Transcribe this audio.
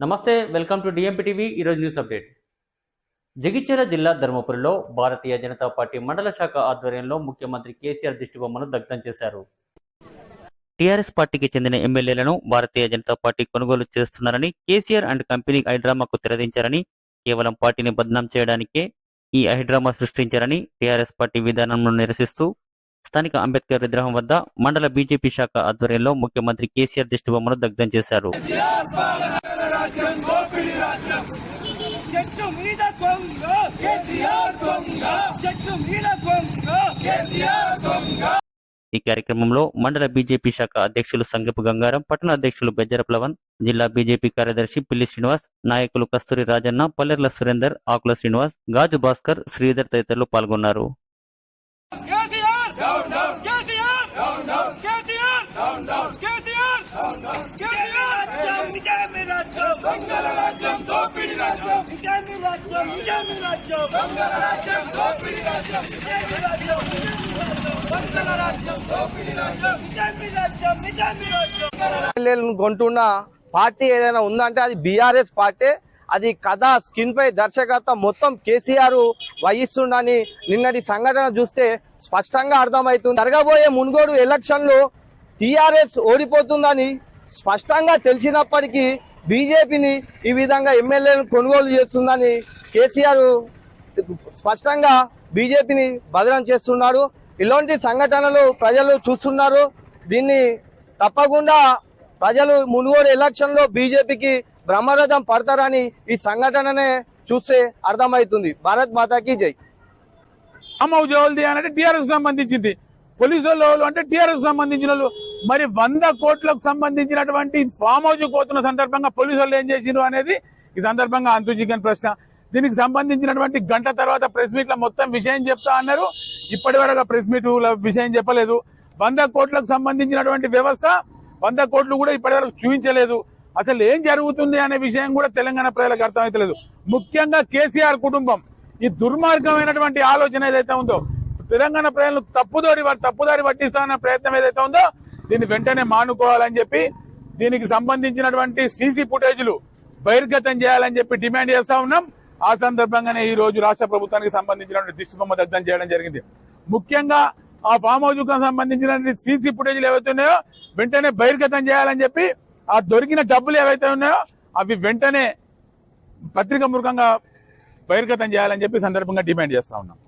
Namaste welcome to DMP TV ఈరోజు news update Jagtial జిల్లా ధర్మపురిలో భారతీయ జనతా పార్టీ మండల శాఖ ఆధ్వర్యంలో ముఖ్యమంత్రి కేసీఆర్ దిష్టిబొమ్మను దగ్ధం చేశారు. టీఆర్ఎస్ పార్టీకి చెందిన ఎమ్మెల్యేలను భారతీయ జనతా పార్టీ కొనుగోలు చేస్తున్నారని కేసీఆర్ అండ్ కంపెనీ హైడ్రామాకు తెరదించారని కేవలం పార్టీని బద్నాం చేయడానికే ఈ హైడ్రామా సృష్టించారని టీఆర్ఎస్ పార్టీ విధానంను నిరసిస్తూ స్థానిక అంబేద్కర్ విగ్రహం వద్ద మండల బీజేపీ శాఖ ఆధ్వర్యంలో ముఖ్యమంత్రి కేసీఆర్ దిష్టిబొమ్మను దగ్ధం చేశారు. చెట్టు మీద కొంగ. కేసీఆర్ కొంగ. చెట్టు మీద కొంగ. కేసీఆర్ కొంగ. ఈ కార్యక్రమంలో మండల బీజేపీ శాఖ అధ్యక్షులు సంగపు గంగారం పట్టణ అధ్యక్షులు బెజ్జర ప్లవన్ జిల్లా బీజేపీ కార్యదర్శి పిల్లి శ్రీనివాస్ నాయకులు కస్తూరి రాజన్న పల్లెర్ల సురేందర్ ఆకుల శ్రీనివాస్ గాజు భాస్కర్ శ్రీధర్ తదితరులు పాల్గొన్నారు KCR down down KCR down down KCR down down KCR down down KCR రాజ్యం ఇదేమి రాజ్యం దొంగల రాజ్యం దోపిడి రాజ్యం. ఇదేమి రాజ్యం? ఇదేమి రాజ్యం? దొంగల రాజ్యం దోపిడి రాజ్యం. ఇదేమి రాజ్యం? దొంగల రాజ్యం? దోపిడి రాజ్యం. ఇదేమి రాజ్యం? ఇదేమి రాజ్యం? ఎమ్మెల్యేలను కొంటున్న పార్టీ ఏదైనా ఉందంటే అది బీఆర్ఎస్ పార్టీ. అది కథ స్క్రీన్ పై దర్శకత్వం మొత్తం కేసీఆర్ వహిస్తుండని నిన్నటి సంఘటన చూస్తే స్పష్టంగా అర్థమవుతుంది. జరగబోయే మున్గోడు ఎలక్షన్లో టీఆర్ఎస్ ఓడిపోతుందని స్పష్టంగా తెలిసినప్పటికీ బీజేపీని ఈ విధంగా ఎమ్మెల్యేలను కొనుగోలు చేస్తుందని కేసీఆర్ స్పష్టంగా బీజేపీని బదనం చేస్తున్నాడు. ఇలాంటి సంఘటనలు ప్రజలు చూస్తున్నారు. దీన్ని తప్పకుండా ప్రజలు మునుగోడు ఎలక్షన్లో బీజేపీకి బ్రహ్మరథం పడతారని ఈ సంఘటననే చూస్తే అర్థమవుతుంది. భారత్ మాతాకి జై. ఫామ్ జోల్ది అని అంటే టీఆర్ఎస్ సంబంధించింది. పోలీసు వాళ్ళు అంటే టీఆర్ఎస్ సంబంధించిన వాళ్ళు మరి వంద కోట్లకు సంబంధించినటువంటి ఫామ్ హౌస్ కోతున్న సందర్భంగా పోలీసు వాళ్ళు ఏం చేసిండ్రు అనేది ఈ సందర్భంగా అంతుచికన్ ప్రశ్న. దీనికి సంబంధించినటువంటి గంట తర్వాత ప్రెస్ మీట్లో మొత్తం విషయం చెప్తా అన్నారు. ఇప్పటి వరకు ప్రెస్ మీట్ విషయం చెప్పలేదు. వంద కోట్లకు సంబంధించినటువంటి వ్యవస్థ వంద కోట్లు కూడా ఇప్పటి వరకు చూపించలేదు. అసలు ఏం జరుగుతుంది అనే విషయం కూడా తెలంగాణ ప్రజలకు అర్థమవుతలేదు ముఖ్యంగా కేసీఆర్ కుటుంబం. ఈ దుర్మార్గమైనటువంటి ఆలోచన ఏదైతే ఉందో తెలంగాణ ప్రజలను తప్పుదోరి తప్పుదారి పట్టిస్తానన్న ప్రయత్నం ఏదైతే ఉందో దీన్ని వెంటనే మానుకోవాలని చెప్పి దీనికి సంబంధించినటువంటి సీసీ ఫుటేజ్లు బహిర్గతం చేయాలని చెప్పి డిమాండ్ చేస్తా ఉన్నాం. ఆ సందర్భంగానే ఈ రోజు రాష్ట్ర ప్రభుత్వానికి సంబంధించినటువంటి దిష్టిబొమ్మ దగ్ధం చేయడం జరిగింది. ముఖ్యంగా ఆ ఫామ్ హౌస్కు సంబంధించినటువంటి సీసీ ఫుటేజ్లు ఏవైతే ఉన్నాయో వెంటనే బహిర్గతం చేయాలని చెప్పి ఆ దొరికిన డబ్బులు ఏవైతే ఉన్నాయో అవి వెంటనే పత్రిక మృగంగా బహిర్గతం చేయాలని చెప్పి సందర్భంగా డిమాండ్ చేస్తా ఉన్నాం.